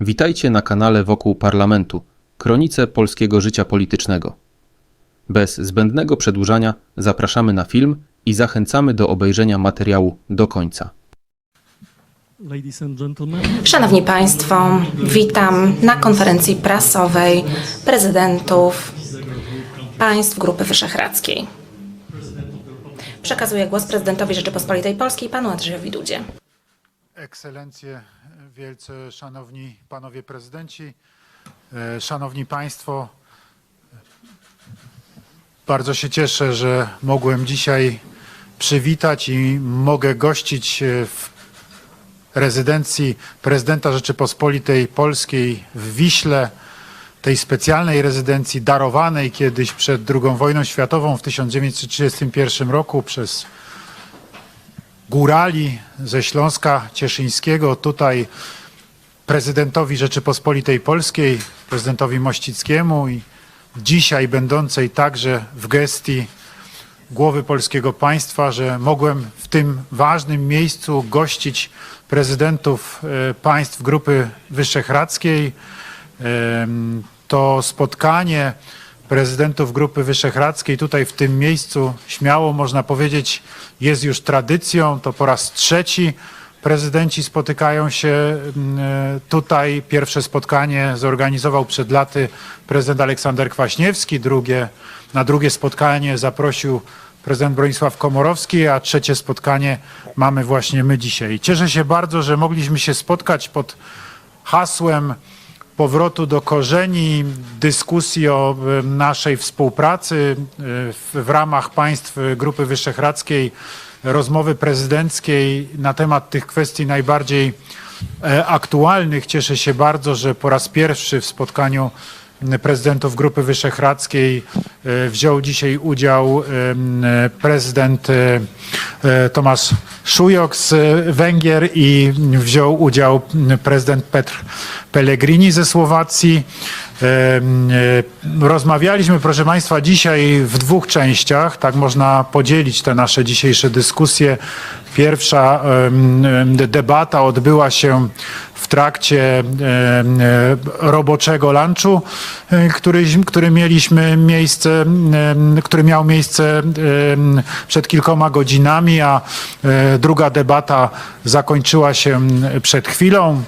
Witajcie na kanale Wokół Parlamentu, kronice polskiego życia politycznego. Bez zbędnego przedłużania zapraszamy na film i zachęcamy do obejrzenia materiału do końca. Szanowni Państwo, witam na konferencji prasowej prezydentów państw Grupy Wyszehradzkiej. Przekazuję głos prezydentowi Rzeczypospolitej Polskiej, panu Andrzejowi Dudzie. Ekscelencje, wielce szanowni panowie prezydenci, e, szanowni państwo. Bardzo się cieszę, że mogłem dzisiaj przywitać i mogę gościć e, w rezydencji prezydenta Rzeczypospolitej Polskiej w Wiśle, tej specjalnej rezydencji darowanej kiedyś przed II wojną światową w 1931 roku przez górali ze Śląska Cieszyńskiego, tutaj prezydentowi Rzeczypospolitej Polskiej, prezydentowi Mościckiemu i dzisiaj będącej także w gestii głowy polskiego państwa, że mogłem w tym ważnym miejscu gościć prezydentów e, państw Grupy Wyszehradzkiej. Em, To spotkanie prezydentów Grupy Wyszehradzkiej tutaj w tym miejscu, śmiało można powiedzieć, jest już tradycją. To po raz trzeci prezydenci spotykają się mm, e, tutaj. Pierwsze spotkanie zorganizował przed laty prezydent Aleksander Kwaśniewski, drugie, na drugie spotkanie zaprosił prezydent Bronisław Komorowski, a trzecie spotkanie mamy właśnie my dzisiaj. Cieszę się bardzo, że mogliśmy się spotkać pod hasłem powrotu do korzeni, dyskusji o naszej współpracy e, w, w ramach państw e, Grupy Wyszehradzkiej, rozmowy prezydenckiej na temat tych kwestii najbardziej e, aktualnych. Cieszę się bardzo, że po raz pierwszy w spotkaniu prezydentów Grupy Wyszehradzkiej e, wziął dzisiaj udział e, prezydent e, Tomasz Szujok z Węgier i wziął udział prezydent Petr Pellegrini ze Słowacji. Rozmawialiśmy, proszę Państwa, dzisiaj w dwóch częściach. Tak można podzielić te nasze dzisiejsze dyskusje. Pierwsza debata odbyła się w trakcie em, e, roboczego lunchu, e, który, który mieliśmy miejsce, który miał miejsce przed kilkoma godzinami, a e, druga debata zakończyła się przed chwilą. E,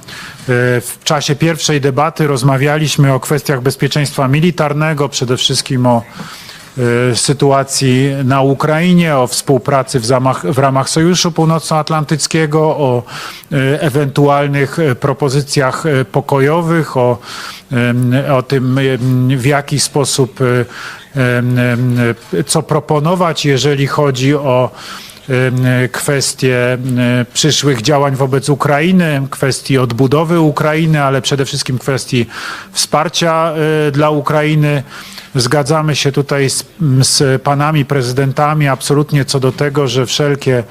W czasie pierwszej debaty rozmawialiśmy o kwestiach bezpieczeństwa militarnego, przede wszystkim o e, sytuacji na Ukrainie, o współpracy w, zamach, w ramach Sojuszu Północnoatlantyckiego, o e, ewentualnych e, propozycjach pokojowych, o, o tym, w jaki sposób, co proponować, jeżeli chodzi o kwestie em, przyszłych działań wobec Ukrainy, kwestii odbudowy Ukrainy, ale przede wszystkim kwestii wsparcia e, dla Ukrainy. Zgadzamy się tutaj z, z panami prezydentami absolutnie co do tego, że wszelkie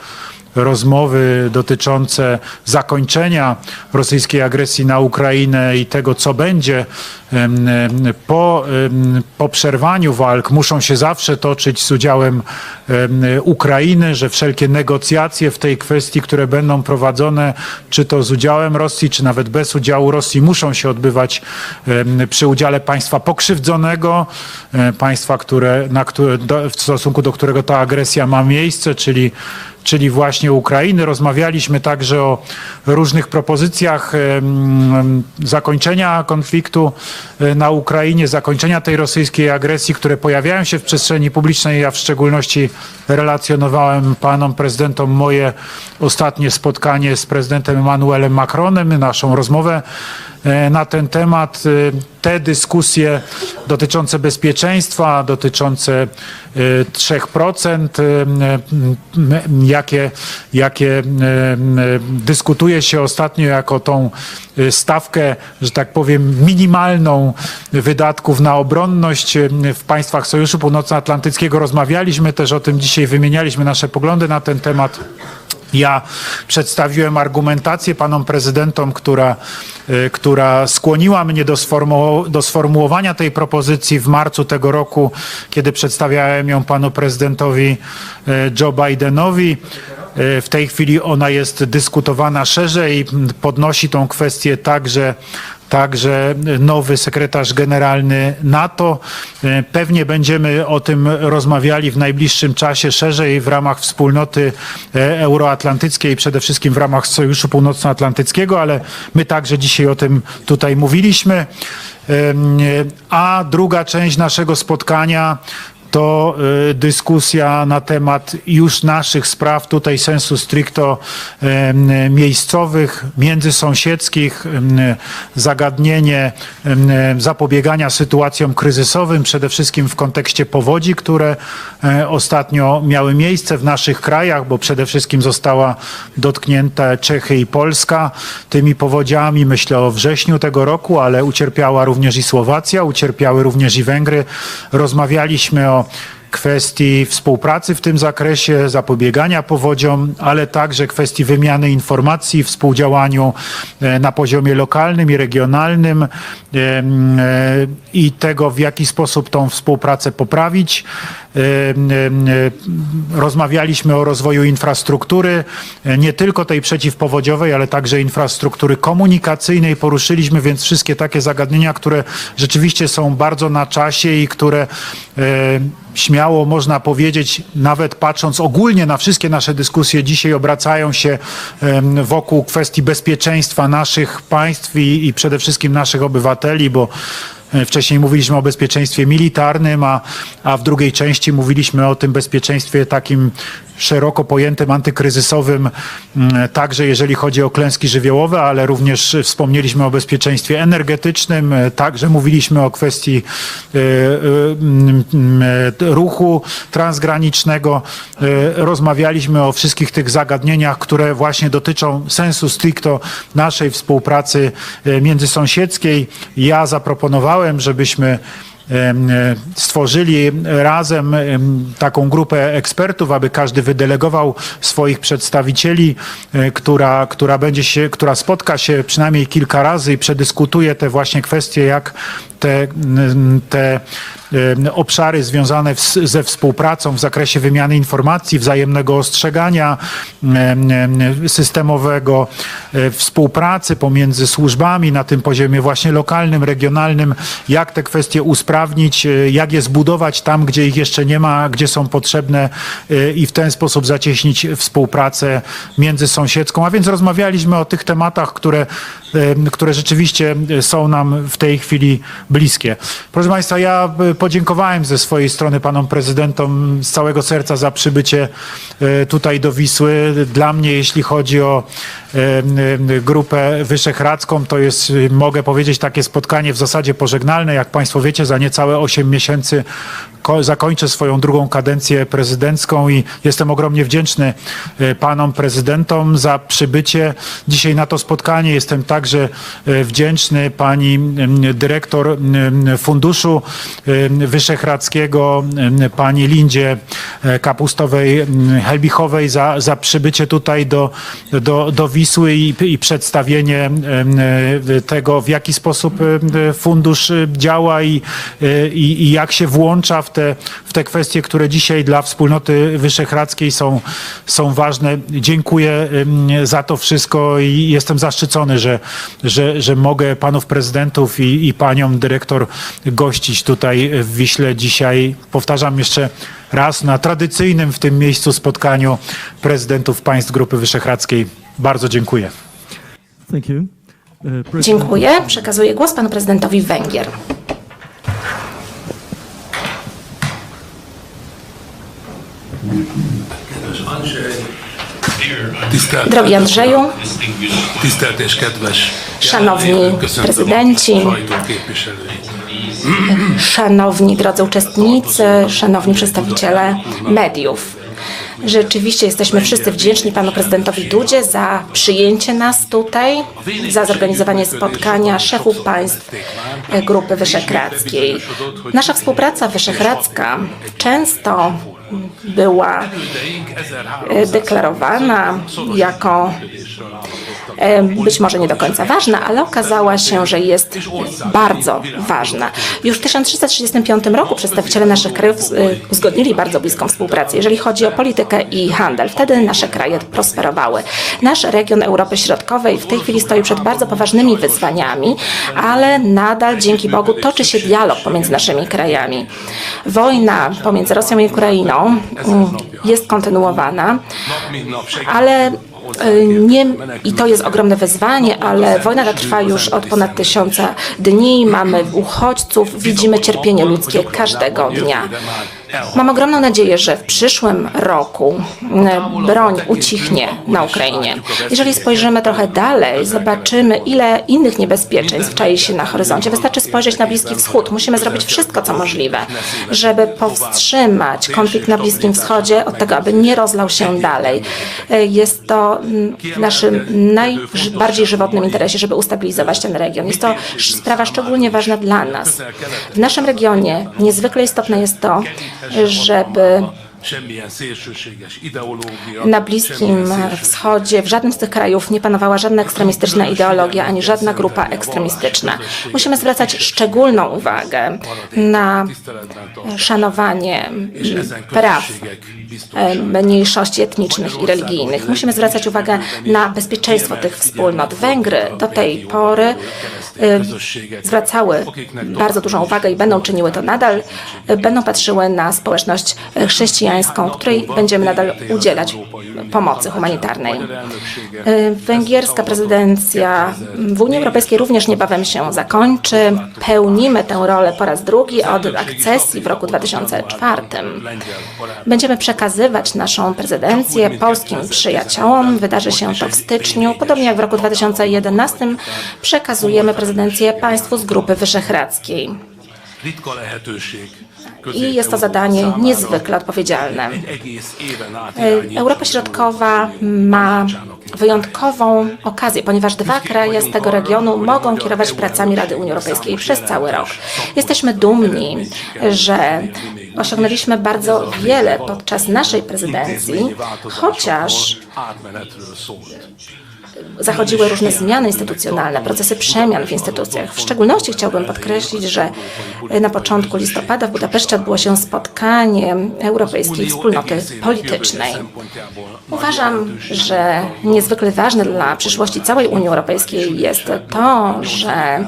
rozmowy dotyczące zakończenia rosyjskiej agresji na Ukrainę i tego, co będzie po, po przerwaniu walk, muszą się zawsze toczyć z udziałem em, Ukrainy, że wszelkie negocjacje w tej kwestii, które będą prowadzone, czy to z udziałem Rosji, czy nawet bez udziału Rosji, muszą się odbywać przy udziale państwa pokrzywdzonego, e, państwa, które, na do, w stosunku do którego ta agresja ma miejsce, czyli czyli właśnie Ukrainy. Rozmawialiśmy także o różnych propozycjach zakończenia konfliktu e, na Ukrainie, zakończenia tej rosyjskiej agresji, które pojawiają się w przestrzeni publicznej. Ja w szczególności relacjonowałem panom prezydentom moje ostatnie spotkanie z prezydentem Emmanuelem Macronem, naszą rozmowę e, na ten temat. Te dyskusje dotyczące bezpieczeństwa, dotyczące e, 3%, e, m, jakie, jakie dyskutuje się ostatnio jako tą e, stawkę, że tak powiem, minimalną wydatków na obronność w państwach Sojuszu Północnoatlantyckiego. Rozmawialiśmy też o tym dzisiaj, wymienialiśmy nasze poglądy na ten temat. Ja przedstawiłem argumentację panom prezydentom, która, y, która skłoniła mnie do, sformu- do sformułowania tej propozycji w marcu tego roku, kiedy przedstawiałem ją panu prezydentowi y, Joe Bidenowi. Y, W tej chwili ona jest dyskutowana szerzej, podnosi tą kwestię także także nowy sekretarz generalny NATO. E, Pewnie będziemy o tym rozmawiali w najbliższym czasie szerzej w ramach wspólnoty e, euroatlantyckiej, przede wszystkim w ramach Sojuszu Północnoatlantyckiego, ale my także dzisiaj o tym tutaj mówiliśmy. Em, A druga część naszego spotkania to y, dyskusja na temat już naszych spraw, tutaj sensu stricto miejscowych, międzysąsiedzkich, zagadnienie zapobiegania sytuacjom kryzysowym, przede wszystkim w kontekście powodzi, które e, ostatnio miały miejsce w naszych krajach, bo przede wszystkim została dotknięta Czechy i Polska tymi powodziami, myślę o wrześniu tego roku, ale ucierpiała również i Słowacja, ucierpiały również i Węgry. Rozmawialiśmy o kwestii współpracy w tym zakresie, zapobiegania powodziom, ale także kwestii wymiany informacji, współdziałaniu e, na poziomie lokalnym i regionalnym em, e, i tego, w jaki sposób tą współpracę poprawić. E, Rozmawialiśmy o rozwoju infrastruktury, e, nie tylko tej przeciwpowodziowej, ale także infrastruktury komunikacyjnej. Poruszyliśmy więc wszystkie takie zagadnienia, które rzeczywiście są bardzo na czasie i które e, śmiało można powiedzieć, nawet patrząc ogólnie na wszystkie nasze dyskusje dzisiaj obracają się wokół kwestii bezpieczeństwa naszych państw i, i przede wszystkim naszych obywateli, bo Wcześniej mówiliśmy o bezpieczeństwie militarnym, a, a w drugiej części mówiliśmy o tym bezpieczeństwie takim szeroko pojętym, antykryzysowym, mm, także jeżeli chodzi o klęski żywiołowe, ale również wspomnieliśmy o bezpieczeństwie energetycznym, e, także mówiliśmy o kwestii e, e, mm, mm, e, ruchu transgranicznego. E, Rozmawialiśmy o wszystkich tych zagadnieniach, które właśnie dotyczą sensu stricto naszej współpracy e, międzysąsiedzkiej. Ja zaproponowałem, żebyśmy em, e, stworzyli razem em, taką grupę ekspertów, aby każdy wydelegował swoich przedstawicieli, e, która, która będzie się, która spotka się przynajmniej kilka razy i przedyskutuje te właśnie kwestie, jak te, m, te em, obszary związane w, ze współpracą w zakresie wymiany informacji, wzajemnego ostrzegania em, systemowego, e, współpracy pomiędzy służbami na tym poziomie właśnie lokalnym, regionalnym, jak te kwestie usprawnić, e, jak je zbudować tam, gdzie ich jeszcze nie ma, gdzie są potrzebne e, i w ten sposób zacieśnić współpracę międzysąsiedzką. A więc rozmawialiśmy o tych tematach, które, które rzeczywiście są nam w tej chwili bliskie. Proszę Państwa, ja e, podziękowałem ze swojej strony panom prezydentom z całego serca za przybycie e, tutaj do Wisły. Dla mnie, jeśli chodzi o e, grupę wyszehradzką, to jest, mogę powiedzieć, takie spotkanie w zasadzie pożegnalne. Jak Państwo wiecie, za niecałe 8 miesięcy zakończę swoją drugą kadencję prezydencką i jestem ogromnie wdzięczny e, panom prezydentom za przybycie dzisiaj na to spotkanie. Jestem także e, wdzięczny pani dyrektor Funduszu em, Wyszehradzkiego, pani Lindzie e, Kapustowej Helbichowej za, za przybycie tutaj do, do, do Wisły i, i przedstawienie e, tego, w jaki sposób fundusz e, działa i, e, i, i jak się włącza w te, w te kwestie, które dzisiaj dla wspólnoty wyszehradzkiej są, są ważne. Dziękuję za to wszystko i jestem zaszczycony, że, że, że mogę panów prezydentów i, i panią dyrektor gościć tutaj w Wiśle dzisiaj. Powtarzam jeszcze raz na tradycyjnym w tym miejscu spotkaniu prezydentów państw Grupy Wyszehradzkiej. Bardzo dziękuję. Uh, Dziękuję. Przekazuję głos panu prezydentowi Węgier. Drogi Andrzeju, Szanowni prezydenci, szanowni drodzy uczestnicy, szanowni przedstawiciele mediów. Rzeczywiście jesteśmy wszyscy wdzięczni panu prezydentowi Dudzie za przyjęcie nas tutaj, za zorganizowanie spotkania szefów państw Grupy Wyszehradzkiej. Nasza współpraca wyszehradzka często była e, deklarowana jako być może nie do końca ważna, ale okazała się, że jest bardzo ważna. Już w 1335 roku przedstawiciele naszych krajów e, uzgodnili bardzo bliską współpracę, jeżeli chodzi o politykę i handel. Wtedy nasze kraje prosperowały. Nasz region Europy Środkowej w tej chwili stoi przed bardzo poważnymi wyzwaniami, ale nadal dzięki Bogu toczy się dialog pomiędzy naszymi krajami. Wojna pomiędzy Rosją i Ukrainą mm, jest kontynuowana, ale nie, i to jest ogromne wyzwanie, ale wojna ta trwa już od ponad tysiąca dni, mamy uchodźców, widzimy cierpienie ludzkie każdego dnia. Mam ogromną nadzieję, że w przyszłym roku e, broń ucichnie na Ukrainie. Jeżeli spojrzymy trochę dalej, zobaczymy, ile innych niebezpieczeństw czai się na horyzoncie. Wystarczy spojrzeć na Bliski Wschód. Musimy zrobić wszystko, co możliwe, żeby powstrzymać konflikt na Bliskim Wschodzie od tego, aby nie rozlał się dalej. E, Jest to mm, w naszym najbardziej żywotnym interesie, żeby ustabilizować ten region. Jest to sprawa szczególnie ważna dla nas. W naszym regionie niezwykle istotne jest to, żeby. Na Bliskim Wschodzie w żadnym z tych krajów nie panowała żadna ekstremistyczna ideologia ani żadna grupa ekstremistyczna. Musimy zwracać szczególną uwagę na szanowanie praw e, mniejszości etnicznych i religijnych. Musimy zwracać uwagę na bezpieczeństwo tych wspólnot. Węgry do tej pory zwracały bardzo dużą uwagę i będą czyniły to nadal, będą patrzyły na społeczność e, chrześcijańską, której będziemy nadal udzielać pomocy humanitarnej. E, Węgierska prezydencja w Unii Europejskiej również niebawem się zakończy. Pełnimy tę rolę po raz drugi od akcesji w roku 2004. Będziemy przekazywać naszą prezydencję polskim przyjaciołom. Wydarzy się to w styczniu. Podobnie jak w roku 2011 przekazujemy prezydencję państwu z Grupy Wyszehradzkiej. I jest to zadanie niezwykle odpowiedzialne. E, Europa Środkowa ma wyjątkową okazję, ponieważ dwa kraje z tego regionu mogą kierować pracami Rady Unii Europejskiej przez cały rok. Jesteśmy dumni, że osiągnęliśmy bardzo wiele podczas naszej prezydencji, chociaż. Zachodziły różne zmiany instytucjonalne, procesy przemian w instytucjach. W szczególności chciałbym podkreślić, że na początku listopada w Budapeszcie odbyło się spotkanie Europejskiej Wspólnoty Politycznej. Uważam, że niezwykle ważne dla przyszłości całej Unii Europejskiej jest to, że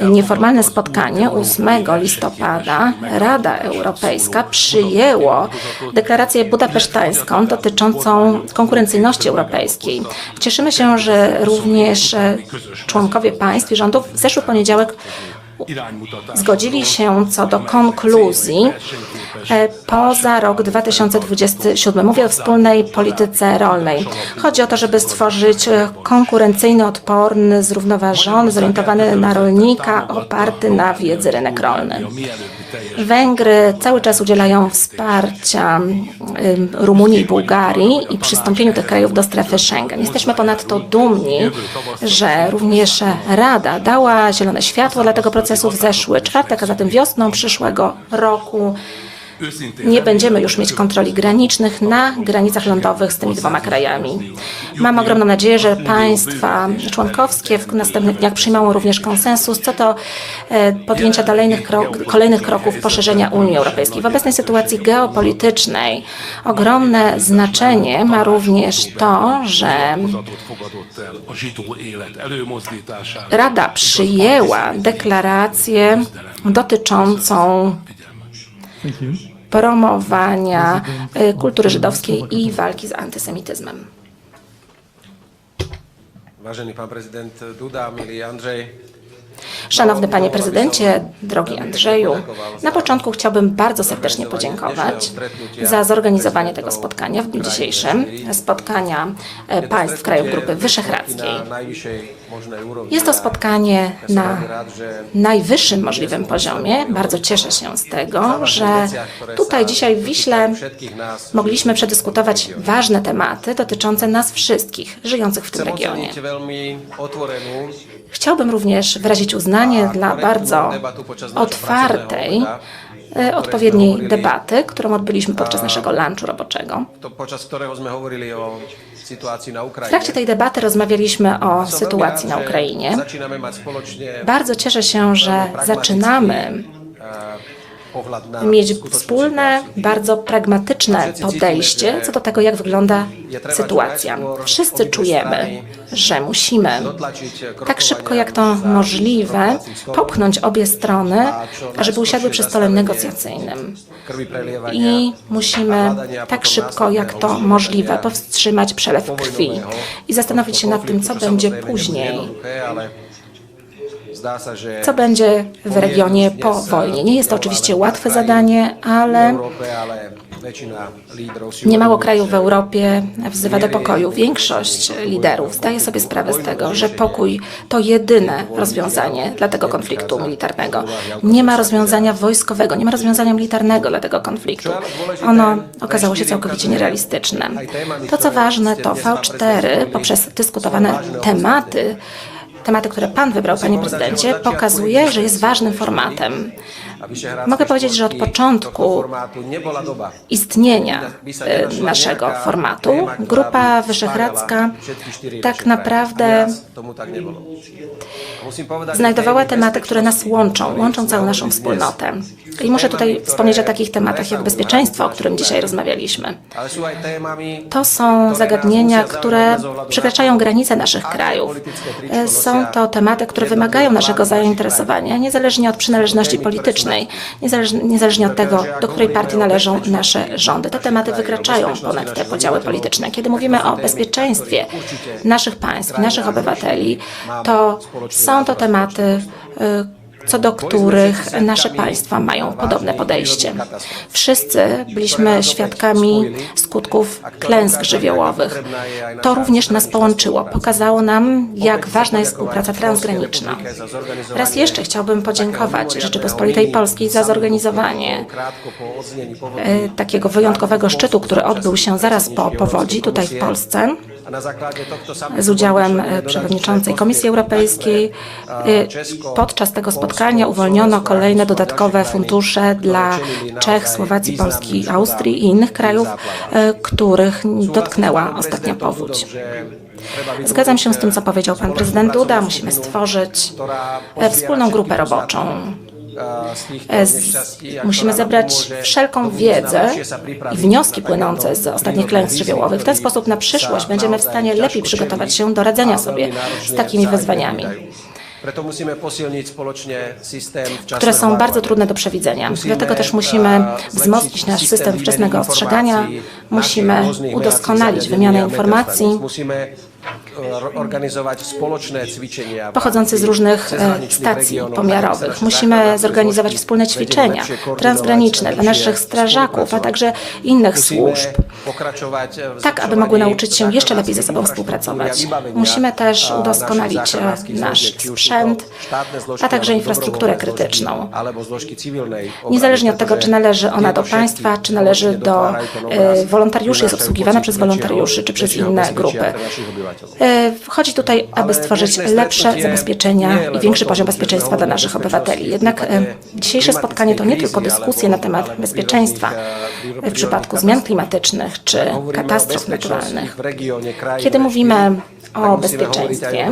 nieformalne spotkanie 8 listopada Rada Europejska przyjęło deklarację budapesztańską dotyczącą konkurencyjności europejskiej. Cieszymy się, że również członkowie państw i rządów w zeszły poniedziałek. Zgodzili się co do konkluzji e, poza rok 2027. Mówię o wspólnej polityce rolnej. Chodzi o to, żeby stworzyć e, konkurencyjny, odporny, zrównoważony, zorientowany na rolnika, oparty na wiedzy rynek rolny. Węgry cały czas udzielają wsparcia Rumunii i Bułgarii i przystąpieniu tych krajów do strefy Schengen. Jesteśmy ponadto dumni, że również Rada dała zielone światło dla tego procesu w zeszły czwartek, a zatem wiosną przyszłego roku nie będziemy już mieć kontroli granicznych na granicach lądowych z tymi dwoma krajami. Mam ogromną nadzieję, że państwa członkowskie w następnych dniach przyjmą również konsensus co do e, podjęcia krok, kolejnych kroków poszerzenia Unii Europejskiej. W obecnej sytuacji geopolitycznej ogromne znaczenie ma również to, że. Rada przyjęła deklarację dotyczącą. Promowania e, kultury żydowskiej i walki z antysemityzmem. Vážený pán prezident Duda, Andrzej, Szanowny Panie Prezydencie, drogi Andrzeju, na początku chciałbym bardzo serdecznie podziękować za zorganizowanie tego spotkania w dniu dzisiejszym, spotkania e, państw krajów Grupy Wyszehradzkiej. Jest to spotkanie na najwyższym możliwym poziomie. Bardzo cieszę się z tego, że tutaj dzisiaj w Wiśle mogliśmy przedyskutować ważne tematy dotyczące nas wszystkich żyjących w tym regionie. Chciałbym również wyrazić uznanie dla bardzo otwartej odpowiedniej debaty, którą odbyliśmy podczas naszego lunchu roboczego. W trakcie tej debaty rozmawialiśmy o sytuacji na Ukrainie. Bardzo cieszę się, że zaczynamy e, mieć wspólne, bardzo pragmatyczne podejście co do tego, jak wygląda sytuacja. Wszyscy czujemy, że musimy tak szybko jak to możliwe popchnąć obie strony, ażeby usiadły przy stole negocjacyjnym. I musimy tak szybko jak to możliwe powstrzymać przelew krwi i zastanowić się nad tym, co będzie później. Co będzie w regionie po wojnie? Nie jest to oczywiście łatwe zadanie, ale Niemało krajów w Europie wzywa do pokoju. Większość liderów zdaje sobie sprawę z tego, że pokój to jedyne rozwiązanie dla tego konfliktu militarnego. Nie ma rozwiązania wojskowego, nie ma rozwiązania militarnego dla tego konfliktu. Ono okazało się całkowicie nierealistyczne. To, co ważne, to V4 poprzez dyskutowane tematy, tematy, które Pan wybrał, Panie Prezydencie, pokazuje, że jest ważnym formatem. Mogę powiedzieć, że od początku istnienia e, naszego formatu, Grupa Wyszehradzka tak naprawdę tak znajdowała tematy, które nas łączą, łączą całą naszą wspólnotę. I muszę tutaj wspomnieć o takich tematach jak bezpieczeństwo, o którym dzisiaj rozmawialiśmy. To są zagadnienia, które przekraczają granice naszych krajów. E, Są to tematy, które wymagają naszego zainteresowania, niezależnie od przynależności politycznej, niezależnie, niezależnie od tego, do której partii należą nasze rządy. Te tematy wykraczają ponad te podziały polityczne. Kiedy mówimy o bezpieczeństwie naszych państw, naszych obywateli, to są to tematy, y, co do których nasze państwa mają podobne podejście. Wszyscy byliśmy świadkami skutków klęsk żywiołowych. To również nas połączyło, pokazało nam, jak ważna jest współpraca transgraniczna. Raz jeszcze chciałbym podziękować Rzeczypospolitej Polskiej za zorganizowanie e, takiego wyjątkowego szczytu, który odbył się zaraz po powodzi tutaj w Polsce z udziałem e, przewodniczącej Komisji Europejskiej. E, Podczas tego spotkania uwolniono kolejne dodatkowe fundusze dla Czech, Słowacji, Polski, Austrii i innych krajów, e, których dotknęła ostatnia powódź. Zgadzam się z tym, co powiedział pan prezydent Duda. Musimy stworzyć wspólną grupę roboczą. E, Musimy zebrać wszelką wiedzę i wnioski płynące z ostatnich klęsk żywiołowych. W ten sposób na przyszłość będziemy w stanie lepiej przygotować się do radzenia sobie z takimi wyzwaniami, które są bardzo trudne do przewidzenia. Dlatego też musimy wzmocnić nasz system wczesnego ostrzegania, musimy udoskonalić wymianę informacji. e, organizować cvičenia pochodzące z różnych e, stacji pomiarowych. Musimy zorganizować wspólne ćwiczenia transgraniczne dla naszych strażaków, a także innych służb. e, tak aby mogły nauczyć się jeszcze lepiej ze sobą współpracować. Musimy też udoskonalić e, nasz sprzęt, a także infrastrukturę krytyczną. Niezależnie od tego, czy należy ona do państwa, czy należy do wolontariuszy, jest obsługiwana przez wolontariuszy, czy przez inne grupy. E, Chodzi tutaj, aby stworzyć lepsze zabezpieczenia i większy poziom bezpieczeństwa dla naszych obywateli. Jednak e, dzisiejsze spotkanie to nie tylko dyskusje na temat bezpieczeństwa w przypadku zmian klimatycznych czy katastrof naturalnych. Kiedy mówimy o bezpieczeństwie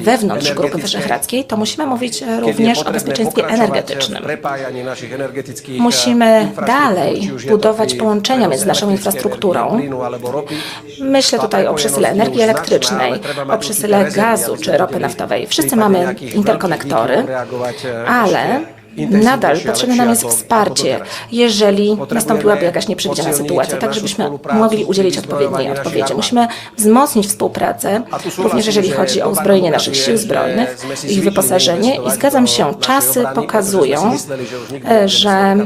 wewnątrz Grupy Wyszehradzkiej, to musimy mówić e, również o bezpieczeństwie energetycznym. Musimy dalej budować połączenia między naszą infrastrukturą. Myślę tutaj o przesyle energii elektrycznej, o przesyle gazu czy ropy naftowej. Wszyscy mamy interkonektory, ale nadal potrzebne nam jest wsparcie, jeżeli nastąpiłaby jakaś nieprzewidziana sytuacja, tak żebyśmy mogli udzielić odpowiedniej odpowiedzi. Musimy wzmocnić współpracę, również jeżeli chodzi o uzbrojenie naszych sił zbrojnych, ich wyposażenie i zgadzam się, czasy pokazują, e, że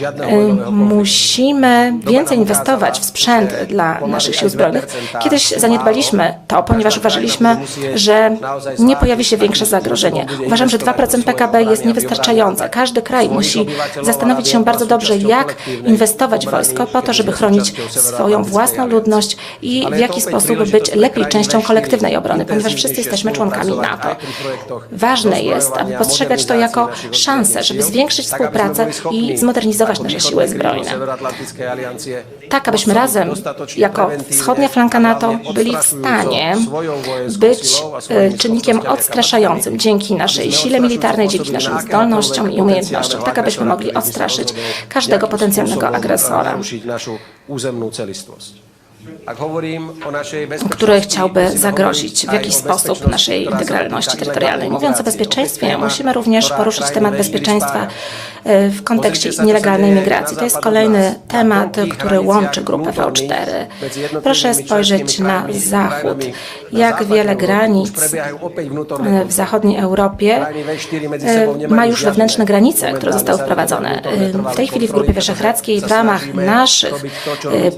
Y, Musimy więcej inwestować w sprzęt dla naszych sił zbrojnych. Kiedyś zaniedbaliśmy to, ponieważ uważaliśmy, że nie pojawi się większe zagrożenie. Uważam, że 2% PKB jest niewystarczające. Każdy kraj musi zastanowić się bardzo dobrze, jak inwestować w wojsko po to, żeby chronić swoją własną ludność i w jaki sposób być lepiej częścią kolektywnej obrony, ponieważ wszyscy jesteśmy członkami NATO. Ważne jest, aby postrzegać to jako szansę, żeby zwiększyć współpracę i zmodernizować nasze siły zbrojne. Tak, abyśmy razem, jako wschodnia flanka NATO, byli w stanie być e, czynnikiem odstraszającym dzięki naszej sile militarnej, dzięki naszym zdolnościom i umiejętnościom, tak abyśmy mogli odstraszyć każdego potencjalnego agresora, który chciałby zagrozić w jakiś sposób naszej integralności terytorialnej. Mówiąc o bezpieczeństwie, musimy również poruszyć temat bezpieczeństwa e, w kontekście nielegalnej migracji. To jest kolejny temat, który łączy grupę V4. Proszę spojrzeć na zachód. Jak wiele granic e, w zachodniej Europie e, ma już wewnętrzne granice, które zostały wprowadzone. W tej chwili w Grupie Wyszehradzkiej w ramach naszych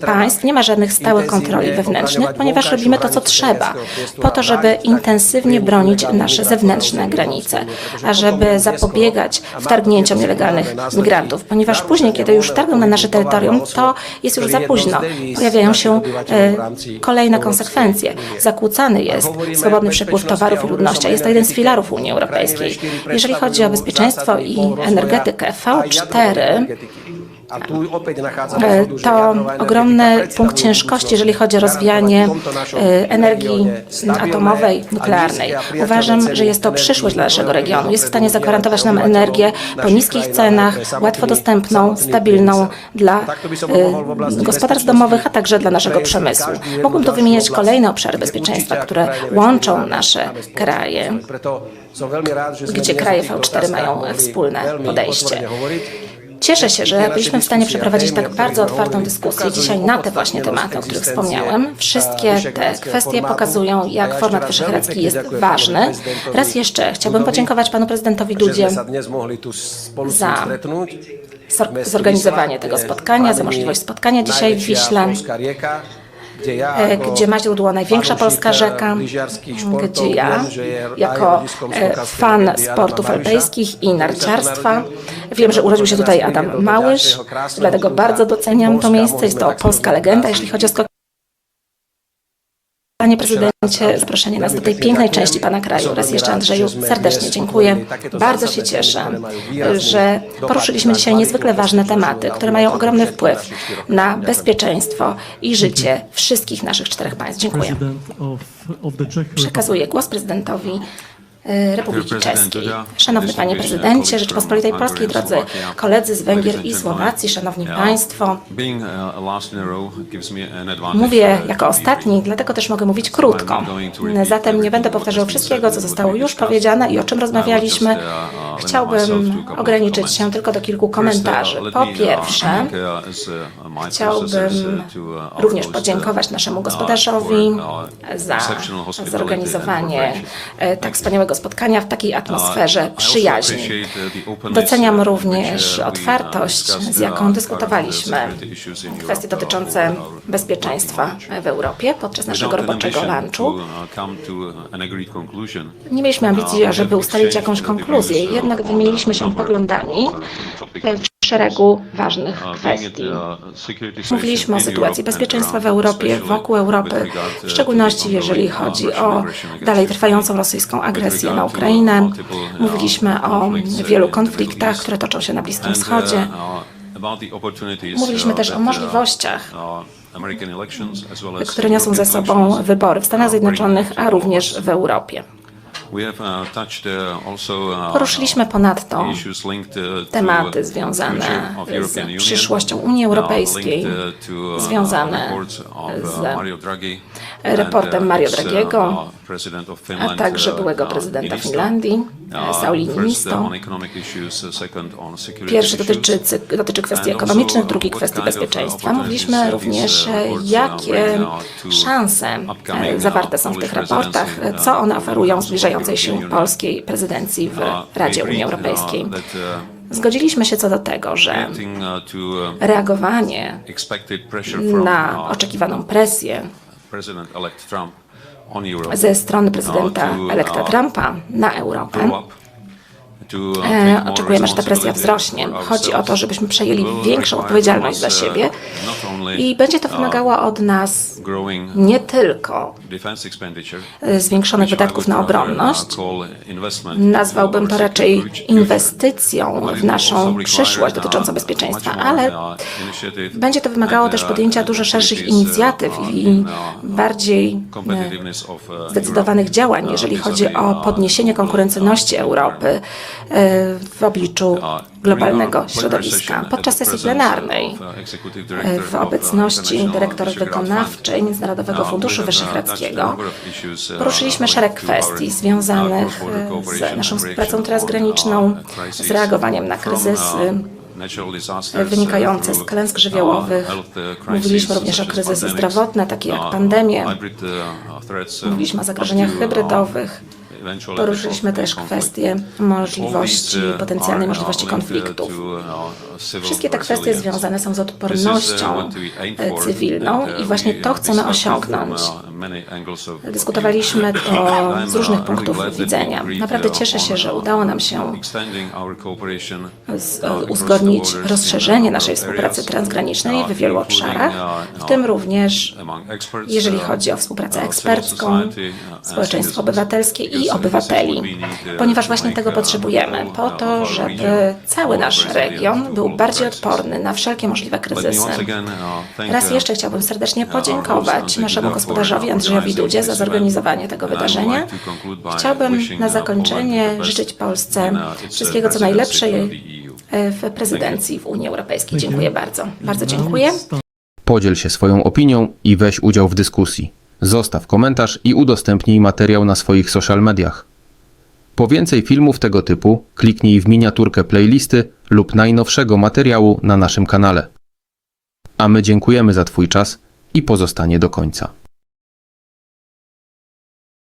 państw nie ma żadnych stałych kontroli wewnętrznych, ponieważ robimy to, co trzeba, po to, żeby intensywnie bronić nasze zewnętrzne granice, a żeby zapobiegać wtargnięciom nielegalnych migrantów, ponieważ później, kiedy już wtargną na nasze terytorium, to jest już za późno. Pojawiają się e, kolejne konsekwencje. Zakłócany jest swobodny przepływ towarów i ludności, a jest to jeden z filarów Unii Europejskiej. Jeżeli chodzi o bezpieczeństwo i energetykę, V4 E, to ogromny punkt ciężkości, jeżeli chodzi o rozwijanie e, energii atomowej, nuklearnej. Uważam, że jest to przyszłość dla naszego regionu. Jest w stanie zagwarantować nam energię po niskich cenach, łatwo dostępną, stabilną dla e, gospodarstw domowych, a także dla naszego przemysłu. Mógłbym tu wymieniać kolejne obszary bezpieczeństwa, które łączą nasze kraje, gdzie kraje V4 mają wspólne podejście. Cieszę się, że byliśmy w stanie przeprowadzić tak bardzo otwartą dyskusję dzisiaj na te właśnie tematy, o których wspomniałem. Wszystkie te kwestie pokazują, jak format wyszehradzki jest ważny. Raz jeszcze chciałbym podziękować panu prezydentowi Dudzie za zorganizowanie tego spotkania, za możliwość spotkania dzisiaj w Wiśle gdzie ma źródło największa polska rzeka, gdzie ja, jako e, fan sportów alpejskich i narciarstwa, wiem, że urodził się tutaj Adam Małysz, dlatego bardzo doceniam to miejsce. Jest to polska legenda, jeśli chodzi o skok. Panie prezydencie, zaproszenie nas do tej pięknej części Pana kraju. Raz jeszcze Andrzeju serdecznie dziękuję. Bardzo się cieszę, że poruszyliśmy dzisiaj niezwykle ważne tematy, które mają ogromny wpływ na bezpieczeństwo i życie wszystkich naszych czterech państw. Dziękuję. Przekazuję głos prezydentowi Republiki Czeskiej. Szanowny Panie Prezydencie Rzeczypospolitej Polskiej, drodzy koledzy z Węgier i Słowacji, Szanowni Państwo, mówię jako ostatni, dlatego też mogę mówić krótko. Zatem nie będę powtarzał wszystkiego, co zostało już powiedziane i o czym rozmawialiśmy. Chciałbym ograniczyć się tylko do kilku komentarzy. Po pierwsze, chciałbym również podziękować naszemu gospodarzowi za zorganizowanie e, tak wspaniałego spotkania w takiej atmosferze przyjaźni. Doceniam również otwartość, z jaką dyskutowaliśmy kwestie dotyczące bezpieczeństwa w Europie podczas naszego roboczego lunchu. Nie mieliśmy ambicji, żeby ustalić jakąś konkluzję, jednak wymieniliśmy się poglądami w szeregu ważnych kwestii. Mówiliśmy o sytuacji bezpieczeństwa w Europie, wokół Europy, w szczególności jeżeli chodzi o dalej trwającą rosyjską agresję na Ukrainę. Mówiliśmy o wielu konfliktach, które toczą się na Bliskim Wschodzie. Mówiliśmy też o możliwościach, które niosą ze sobą wybory w Stanach Zjednoczonych, a również w Europie. Poruszyliśmy ponadto tematy związane z przyszłością Unii Europejskiej, związane z raportem Mario Draghiego, a także byłego prezydenta Finlandii, Sauli Niinisto. Pierwszy dotyczy, dotyczy kwestii ekonomicznych, drugi kwestii bezpieczeństwa. Mówiliśmy również, jakie szanse zawarte są w tych raportach, co one oferują zbliżającej się polskiej prezydencji w Radzie Unii Europejskiej. zgodziliśmy się co do tego, że uh, uh, reagowanie na uh, oczekiwaną presję ze strony prezydenta elekta Trumpa na Europę, Oczekujemy, że ta presja wzrośnie. Chodzi o to, żebyśmy przejęli większą odpowiedzialność za uh, siebie i będzie to uh, wymagało od nas nie tylko e, zwiększonych wydatków na uh, obronność. Nazwałbym to raczej inwestycją w naszą przyszłość dotyczącą uh, bezpieczeństwa, ale uh, będzie to wymagało też uh, podjęcia dużo szerszych uh, inicjatyw uh, i uh, bardziej e, uh, zdecydowanych działań, uh, jeżeli chodzi o uh, podniesienie konkurencyjności uh, Europy. e, w obliczu globalnego środowiska. Podczas sesji presence plenarnej e, w obecności dyrektor wykonawczej Międzynarodowego Funduszu uh, Wyszehradzkiego uh, poruszyliśmy szereg kwestii związanych uh, e, z naszą współpracą transgraniczną, z reagowaniem na kryzysy wynikające z klęsk żywiołowych. Mówiliśmy również o kryzysy zdrowotne, takie jak pandemie. Mówiliśmy o zagrożeniach hybrydowych. Poruszyliśmy też kwestie możliwości, potencjalnej uh, możliwości konfliktów. uh, Wszystkie te kwestie związane są z uh, odpornością e, cywilną i właśnie to chcemy osiągnąć. Dyskutowaliśmy to I'm, z różnych punktów widzenia. Naprawdę uh, cieszę się, że uh, udało nam się uh, uzgodnić rozszerzenie naszej współpracy transgranicznej w wielu obszarach, w tym również jeżeli chodzi o współpracę ekspercką, społeczeństwo obywatelskie i obywateli, ponieważ właśnie tego potrzebujemy, po to, żeby cały nasz region był bardziej odporny na wszelkie możliwe kryzysy. Raz jeszcze chciałbym serdecznie podziękować naszemu gospodarzowi For Andrzejowi Dudzie za zorganizowanie tego wydarzenia. Chciałbym na zakończenie życzyć Polsce wszystkiego co najlepsze e, w prezydencji w Unii Europejskiej. Dziękuję bardzo. Bardzo dziękuję. Podziel się swoją opinią i weź udział w dyskusji. Zostaw komentarz i udostępnij materiał na swoich social mediach. Po więcej filmów tego typu kliknij w miniaturkę playlisty lub najnowszego materiału na naszym kanale. A my dziękujemy za Twój czas i pozostanie do końca.